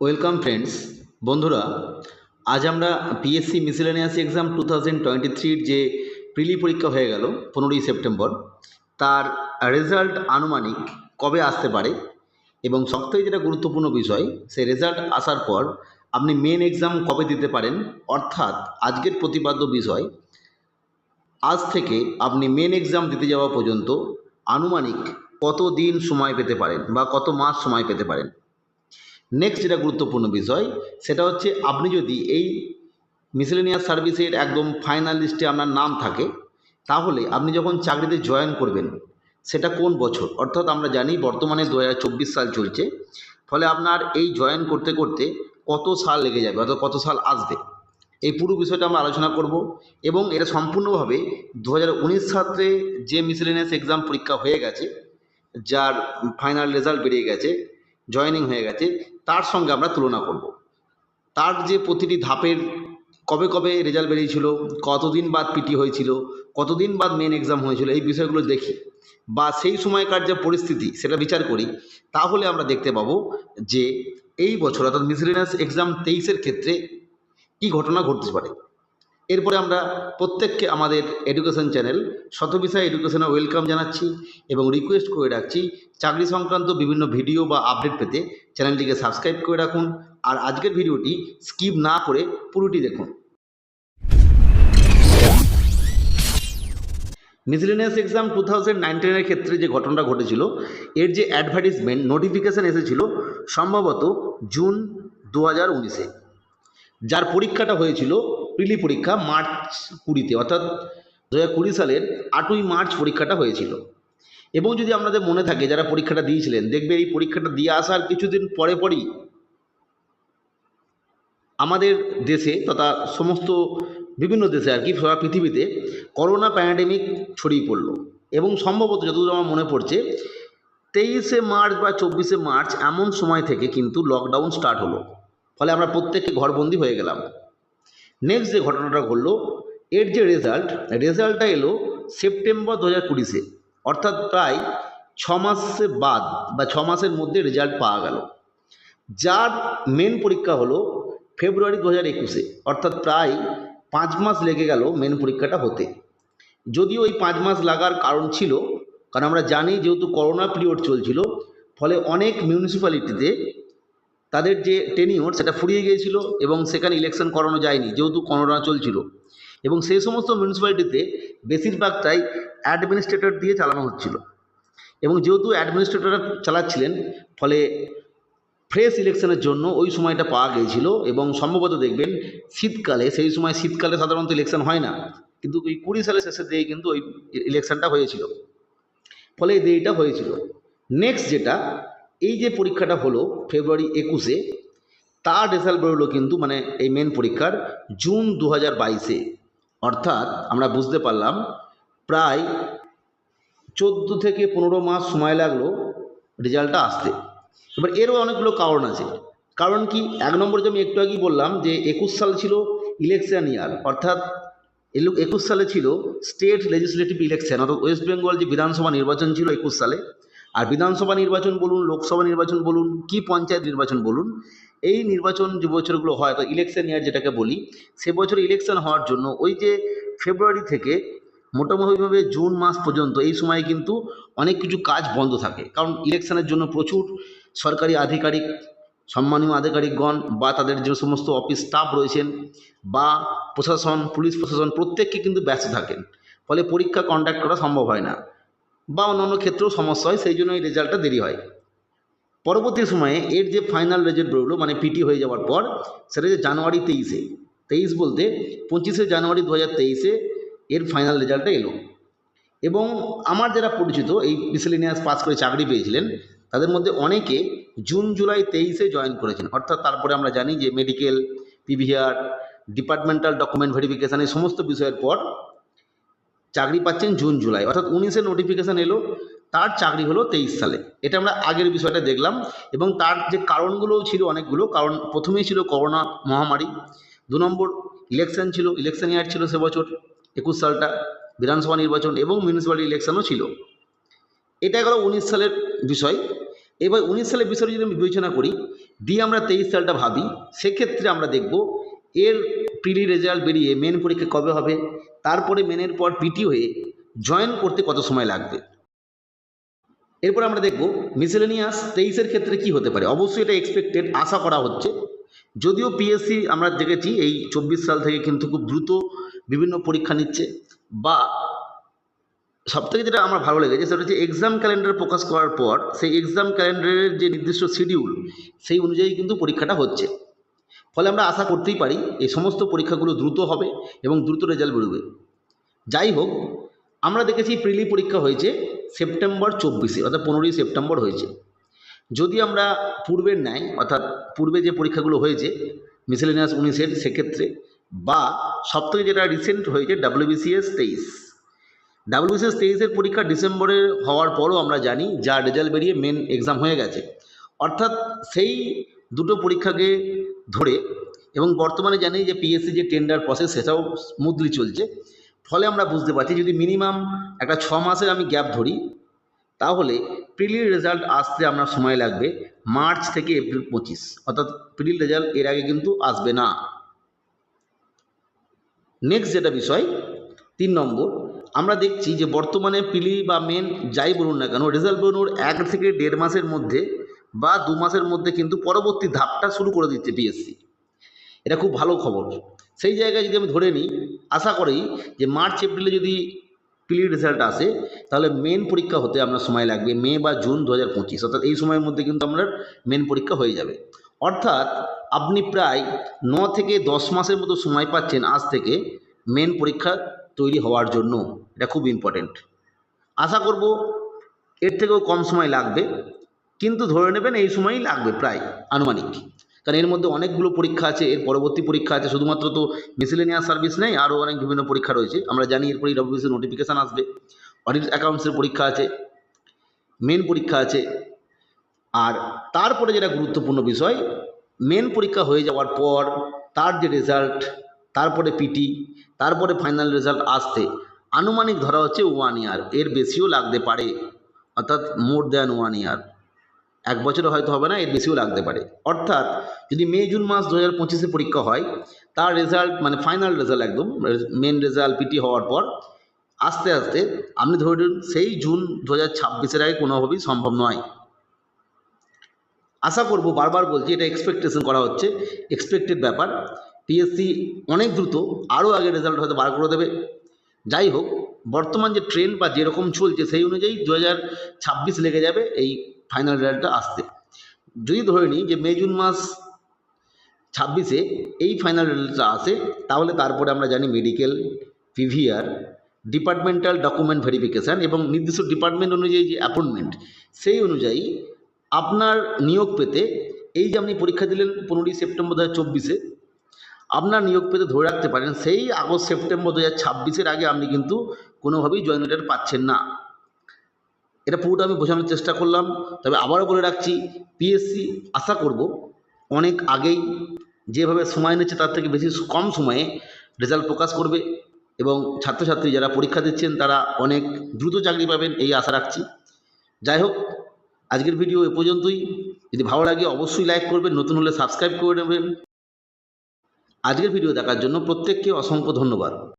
Welcome friends বন্ধুরা, আজ আমরা PSC miscellaneous exam two thousand twenty থ্রির যে প্রিলি পরীক্ষা হয়ে গেল, পনেরোই সেপ্টেম্বর, তার রেজাল্ট আনুমানিক কবে আসতে পারে এবং সবথেকে যেটা গুরুত্বপূর্ণ বিষয়, সেই রেজাল্ট আসার পর আপনি মেন এক্সাম কবে দিতে পারেন, অর্থাৎ আজকের প্রতিপাদ্য বিষয়, আজ থেকে আপনি মেন এক্সাম দিতে যাওয়া পর্যন্ত আনুমানিক কত দিন সময় পেতে পারেন বা কত মাস সময় পেতে পারেন। নেক্সট যেটা গুরুত্বপূর্ণ বিষয়, সেটা হচ্ছে আপনি যদি এই মিসেলেনিয়াস সার্ভিসের একদম ফাইনাল লিস্টে আপনার নাম থাকে, তাহলে আপনি যখন চাকরিতে জয়েন করবেন, সেটা কোন বছর? অর্থাৎ আমরা জানি বর্তমানে দু হাজার চব্বিশ সাল চলছে, ফলে আপনার এই জয়েন করতে করতে কত সাল লেগে যাবে, অর্থাৎ কত সাল আসবে? এই পুরো বিষয়টা আমরা আলোচনা করব এবং এটা সম্পূর্ণভাবে দু হাজার উনিশ সালে যে মিসেলেনিয়াস এক্সাম পরীক্ষা হয়ে গেছে, যার ফাইনাল রেজাল্ট বেরিয়ে গেছে জয়েনিং হয়ে গেছে, তার সঙ্গে আমরা তুলনা করব। তার যে প্রতিটি ধাপের কবে কবে রেজাল্ট বেরিয়েছিল, কতদিন বাদ পিটি হয়েছিল, কতদিন বাদ মেন এক্সাম হয়েছিল, এই বিষয়গুলো দেখি। বা সেই সময়কার যে পরিস্থিতি, সেটা বিচার করি। তাহলে আমরা দেখতে পাবো যে এই বছর, অর্থাৎ মিসলেনিয়াস এক্সাম তেইশের ক্ষেত্রে কী ঘটনা ঘটতে পারে। এরপরে আমরা প্রত্যেককে আমাদের এডুকেশন চ্যানেল শতবিষয় এডুকেশনে ওয়েলকাম জানাচ্ছি এবং রিকোয়েস্ট করে রাখছি, চাকরি সংক্রান্ত বিভিন্ন ভিডিও বা আপডেট পেতে চ্যানেলটিকে সাবস্ক্রাইব করে রাখুন আর আজকের ভিডিওটি স্কিপ না করে পুরোটি দেখুন। মিসলেনিয়াস এক্সাম টু থাউজেন্ড নাইনটিনের ক্ষেত্রে যে ঘটনাটা ঘটেছিল, এর যে অ্যাডভার্টিসমেন্ট নোটিফিকেশান এসেছিল সম্ভবত জুন দু হাজার উনিশে। যার পরীক্ষাটা হয়েছিল প্রিলি পরীক্ষা মার্চ কুড়িতে, অর্থাৎ দু কুড়ি সালের আটই মার্চ পরীক্ষাটা হয়েছিল। এবং যদি আপনাদের মনে থাকে যারা পরীক্ষাটা দিয়েছিলেন, দেখবে এই পরীক্ষাটা দিয়ে আসার কিছুদিন পরে পরই আমাদের দেশে তথা সমস্ত বিভিন্ন দেশে আর কি সারা পৃথিবীতে করোনা প্যান্ডেমিক ছড়িয়ে পড়ল। এবং সম্ভবত যতদূর আমার মনে পড়ছে, তেইশে মার্চ বা চব্বিশে মার্চ এমন সময় থেকে কিন্তু লকডাউন স্টার্ট হলো। ফলে আমরা প্রত্যেককে ঘরবন্দি হয়ে গেলাম। নেক্সট যে ঘটনাটা ঘটলো, এর যে রেজাল্ট রেজাল্টটা এলো সেপ্টেম্বর দু হাজার অর্থাৎ প্রায় ছ মাসে বাদ বা ছ মাসের মধ্যে রেজাল্ট পাওয়া গেল। যার মেন পরীক্ষা হলো ফেব্রুয়ারি দু হাজার একুশে। অর্থাৎ প্রায় পাঁচ মাস লেগে গেল মেন পরীক্ষাটা হতে। যদিও এই পাঁচ মাস লাগার কারণ ছিল, কারণ আমরা জানি যেহেতু করোনা পিরিয়ড চলছিল, ফলে অনেক মিউনিসিপ্যালিটিতে তাদের যে টেনিওর সেটা ফুরিয়ে গিয়েছিল এবং সেখানে ইলেকশন করানো যায়নি, যেহেতু করোনা চলছিল। এবং সেই সমস্ত মিউনিসিপ্যালিটিতে বেশিরভাগটাই অ্যাডমিনিস্ট্রেটর দিয়ে চালানো হচ্ছিল। এবং যেহেতু অ্যাডমিনিস্ট্রেটর চালাচ্ছিলেন, ফলে ফ্রেশ ইলেকশনের জন্য ওই সময়টা পাওয়া গিয়েছিল এবং সম্ভবত দেখবেন শীতকালে, সেই সময় শীতকালে সাধারণত ইলেকশন হয় না, কিন্তু ওই কুড়ি সালের শেষের দিকে কিন্তু ওই ইলেকশনটা হয়েছিল। ফলে এই দেরিটা হয়েছিল। নেক্সট যেটা এই যে পরীক্ষাটা হলো ফেব্রুয়ারি একুশে, তার রেজাল্ট বেরোলো কিন্তু মানে এই মেন পরীক্ষার জুন দু হাজার বাইশে। অর্থাৎ আমরা বুঝতে পারলাম প্রায় চোদ্দ থেকে পনেরো মাস সময় লাগল রেজাল্টটা আসতে। এবার এরও অনেকগুলো কারণ আছে। কারণ কি? এক নম্বর যে আমি একটু আগেই বললাম যে একুশ সাল ছিল ইলেকশন ইয়ার অর্থাৎ একুশ সালে ছিল স্টেট লেজিসলেটিভ ইলেকশন অর্থাৎ ওয়েস্ট বেঙ্গল যে বিধানসভা নির্বাচন ছিল একুশ সালে আর বিধানসভা নির্বাচন বলুন, লোকসভা নির্বাচন বলুন, কি পঞ্চায়েত নির্বাচন বলুন, এই নির্বাচন যে বছরগুলো হয় তো ইলেকশন ইয়ার যেটাকে বলি, সে বছর ইলেকশন হওয়ার জন্য ওই যে ফেব্রুয়ারি থেকে মোটামুটিভাবে জুন মাস পর্যন্ত এই সময় কিন্তু অনেক কিছু কাজ বন্ধ থাকে। কারণ ইলেকশনের জন্য প্রচুর সরকারি আধিকারিক, সম্মানীয় আধিকারিকগণ বা তাদের যে সমস্ত অফিস স্টাফ রয়েছেন বা প্রশাসন, পুলিশ প্রশাসন প্রত্যেককে কিন্তু ব্যস্ত থাকেন। ফলে পরীক্ষা কন্ডাক্ট করা সম্ভব হয় না। বা অন্যান্য ক্ষেত্রেও সমস্যা হয়, সেই জন্য এই রেজাল্টটা দেরি হয়। পরবর্তী সময়ে এর যে ফাইনাল রেজাল্ট বেরোলো মানে পিটি হয়ে যাওয়ার পর, সেটা যে জানুয়ারি তেইশে। তেইশ বলতে পঁচিশে জানুয়ারি দু হাজার তেইশে এর ফাইনাল রেজাল্টটা এলো। এবং আমার যারা পরিচিত, এই মিসেলিনিয়াস পাস করে চাকরি পেয়েছিলেন, তাদের মধ্যে অনেকে জুন, জুলাই, তেইশে জয়েন করেছেন। অর্থাৎ তারপরে আমরা জানি যে medical PVR departmental document verification এই সমস্ত বিষয়ের পর চাকরি পাচ্ছেন জুন, জুলাই। অর্থাৎ উনিশে নোটিফিকেশান এলো, তার চাকরি হলো তেইশ সালে। এটা আমরা আগের বিষয়টা দেখলাম। এবং তার যে কারণগুলোও ছিল অনেকগুলো, কারণ প্রথমেই ছিল করোনা মহামারী, দু নম্বর ইলেকশন ছিল ইলেকশন ইয়ার ছিল সে বছর, একুশ সালটা বিধানসভা নির্বাচন এবং মিউনিসিপ্যালিটি ইলেকশনও ছিল। এটা গেল উনিশ সালের বিষয়। এবার উনিশ সালের বিষয় যদি আমি বিবেচনা করি, দিয়ে আমরা তেইশ সালটা ভাবি, সেক্ষেত্রে আমরা দেখব এর প্রিলি রেজাল্ট বেরিয়ে মেন পরীক্ষা কবে হবে? তারপরে মেনের পর পিটি হয়ে জয়েন করতে কত সময় লাগবে? এরপর আমরা দেখব মিসেলেনিয়াস তেইশের ক্ষেত্রে কি হতে পারে। অবশ্যই এটা এক্সপেক্টেড আশা করা হচ্ছে। যদিও পিএসসি আমরা দেখেছি এই চব্বিশ সাল থেকে কিন্তু খুব দ্রুত বিভিন্ন পরীক্ষা নিচ্ছে বা সবথেকে যেটা আমার ভালো লেগেছে সেটা হচ্ছে এক্সাম ক্যালেন্ডার প্রকাশ করার পর সেই এক্সাম ক্যালেন্ডারের যে নির্দিষ্ট শিডিউল সেই অনুযায়ী কিন্তু পরীক্ষাটা হচ্ছে। ফলে আমরা আশা করতেই পারি এই সমস্ত পরীক্ষাগুলো দ্রুত হবে এবং দ্রুত রেজাল্ট বেরোবে। যাই হোক, আমরা দেখেছি প্রিলি পরীক্ষা হয়েছে সেপ্টেম্বর চব্বিশে, অর্থাৎ পনেরোই সেপ্টেম্বর হয়েছে। যদি আমরা পূর্বের ন্যায়, অর্থাৎ পূর্বে যে পরীক্ষাগুলো হয়েছে মিসেলেনিয়াস উনিশের সেক্ষেত্রে, বা সবথেকে যেটা রিসেন্ট হয়েছে ডাব্লিউবিসিএস তেইশ। ডাব্লিউবিসিএস তেইশের পরীক্ষা ডিসেম্বরে হওয়ার পরও আমরা জানি, যা রেজাল্ট বেরিয়ে মেন এক্সাম হয়ে গেছে। অর্থাৎ সেই দুটো পরীক্ষাকে ধরে এবং বর্তমানে জানি যে পিএসসি যে টেন্ডার প্রসেস সেটাও স্মুথলি চলছে। ফলে আমরা বুঝতে পারছি যদি মিনিমাম একটা ছ মাসের আমি গ্যাপ ধরি, তাহলে প্রিলির রেজাল্ট আসতে আপনার সময় লাগবে মার্চ থেকে এপ্রিল পঁচিশ। অর্থাৎ প্রিলির রেজাল্ট এর আগে কিন্তু আসবে না। নেক্সট যেটা বিষয়, তিন নম্বর, আমরা দেখছি যে বর্তমানে পিলি বা মেন যাই বলুন না কেন রেজাল্ট বেরোনোর এক থেকে দেড় মাসের মধ্যে বা দু মাসের মধ্যে কিন্তু পরবর্তী ধাপটা শুরু করে দিচ্ছে পিএসসি এটা খুব ভালো খবর। সেই জায়গায় যদি আমি ধরে নিই, আশা করি যে মার্চ এপ্রিলে যদি পিলির রেজাল্ট আসে, তাহলে মেন পরীক্ষা হতে আপনার সময় লাগবে মে বা জুন দু হাজার পঁচিশ। অর্থাৎ এই সময়ের মধ্যে কিন্তু আপনার মেন পরীক্ষা হয়ে যাবে। অর্থাৎ আপনি প্রায় ন থেকে দশ মাসের মতো সময় পাচ্ছেন আজ থেকে মেন পরীক্ষা তৈরি হওয়ার জন্য। এটা খুব ইম্পর্টেন্ট আশা করব এর থেকেও কম সময় লাগবে। কিন্তু ধরে নেবেন এই সময়ই লাগবে প্রায় আনুমানিক। কারণ এর মধ্যে অনেকগুলো পরীক্ষা আছে, এর পরবর্তী পরীক্ষা আছে, শুধুমাত্র তো মিসেলেনিয়াস সার্ভিস নেই, আরও অনেক বিভিন্ন পরীক্ষা রয়েছে। আমরা জানি এরপরেই ডব্লিউবিসির নোটিফিকেশান আসবে। অডিট অ্যাকাউন্টসের পরীক্ষা আছে মেন পরীক্ষা আছে। আর তারপরে যেটা গুরুত্বপূর্ণ বিষয় মেন পরীক্ষা হয়ে যাওয়ার পর তার যে রেজাল্ট তারপরে পিটি তারপরে ফাইনাল রেজাল্ট আসতে আনুমানিক ধরা হচ্ছে ওয়ান ইয়ার এর বেশিও লাগতে পারে, অর্থাৎ মোর দ্যান ওয়ান ইয়ার এক বছরে হয়তো হবে না, এর বেশিও লাগতে পারে। অর্থাৎ যদি মে, জুন মাস দু হাজার পঁচিশে পরীক্ষা হয়, তার রেজাল্ট মানে ফাইনাল রেজাল্ট একদম মেন রেজাল্ট পিটি হওয়ার পর আস্তে আস্তে আপনি ধরে নিন সেই জুন দু হাজার ছাব্বিশের আগে কোনোভাবেই সম্ভব নয়। আশা করব বারবার বলছি, এটা এক্সপেকটেশন করা হচ্ছে এক্সপেক্টেড ব্যাপার। পিএসসি অনেক দ্রুত আরও আগে রেজাল্ট হয়তো বার করে দেবে। যাই হোক, বর্তমান যে ট্রেন্ড বা যেরকম চলছে সেই অনুযায়ী দু হাজার ছাব্বিশ লেগে যাবে এই ফাইনাল রেজাল্টটা আসতে। যদি ধরে নিই যে মে, জুন মাস ছাব্বিশে এই ফাইনাল রেজাল্টটা আসে, তাহলে তারপরে আমরা জানি medical PVR departmental document verification এবং নির্দিষ্ট ডিপার্টমেন্ট অনুযায়ী যে অ্যাপয়েন্টমেন্ট সেই অনুযায়ী আপনার নিয়োগ পেতে এই যে আপনি পরীক্ষা দিলেন পনেরোই সেপ্টেম্বর দু হাজার চব্বিশে, আপনার নিয়োগ পেতে ধরে রাখতে পারেন, সেই আগস্ট, সেপ্টেম্বর দু হাজার ছাব্বিশের আগে আপনি কিন্তু কোনোভাবেই জয়েন লেটার পাচ্ছেন না। এটা পুরোটা আমি বোঝানোর চেষ্টা করলাম। তবে আবারও বলে রাখছি পিএসসি আশা করব অনেক আগেই যেভাবে সময় নিচ্ছে তার থেকে বেশি কম সময়ে রেজাল্ট প্রকাশ করবে এবং ছাত্রছাত্রী যারা পরীক্ষা দিচ্ছেন তারা অনেক দ্রুত চাকরি পাবেন এই আশা রাখছি। যাই হোক, আজকের ভিডিও এ পর্যন্তই। যদি ভালো লাগে অবশ্যই লাইক করবেন, নতুন হলে সাবস্ক্রাইব করে নেবেন। আজকের ভিডিও দেখার জন্য প্রত্যেককে অসংখ্য ধন্যবাদ।